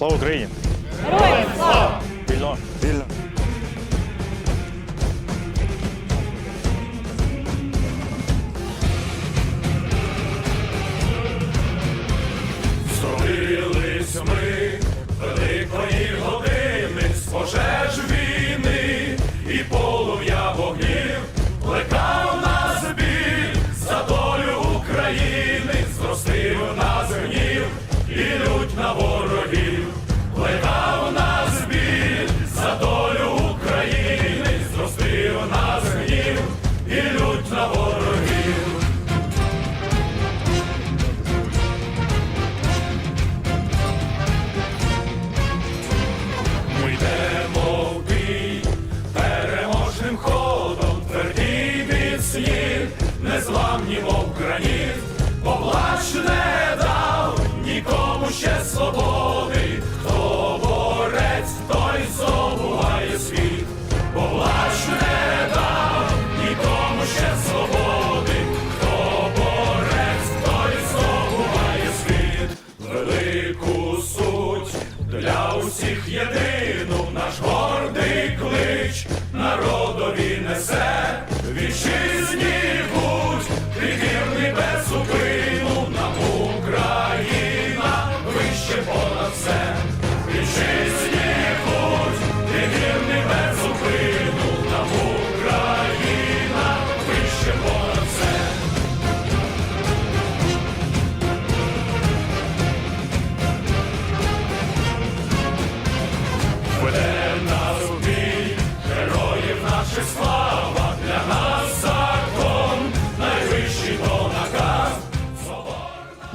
Слава Україні! Героям слава! Вільно! Вільно! Зробились ми великої години з пожеж війни і полум'я вогнів плекав нас біль за долю України, зростив нас гнів і лють на ворогів, мов граніт, поплач не дав нікому ще свободи, хто борець, той здобуває світ, поплач не дав нікому ще свободи, хто борець, той здобуває світ, велику суть для усіх єдину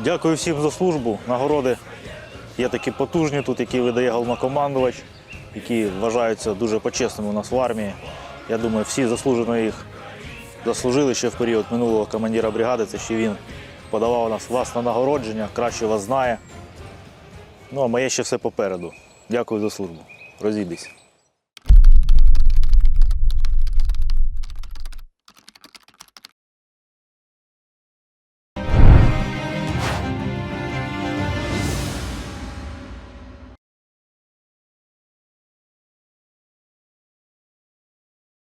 Дякую всім за службу. Нагороди є такі потужні тут, які видає головнокомандувач, які вважаються дуже почесними у нас в армії. Я думаю, всі заслужено їх заслужили ще в період минулого командира бригади. Це ще він подавав нас вас на нагородження, краще вас знає. Ну а моє ще все попереду. Дякую за службу. Розійдись.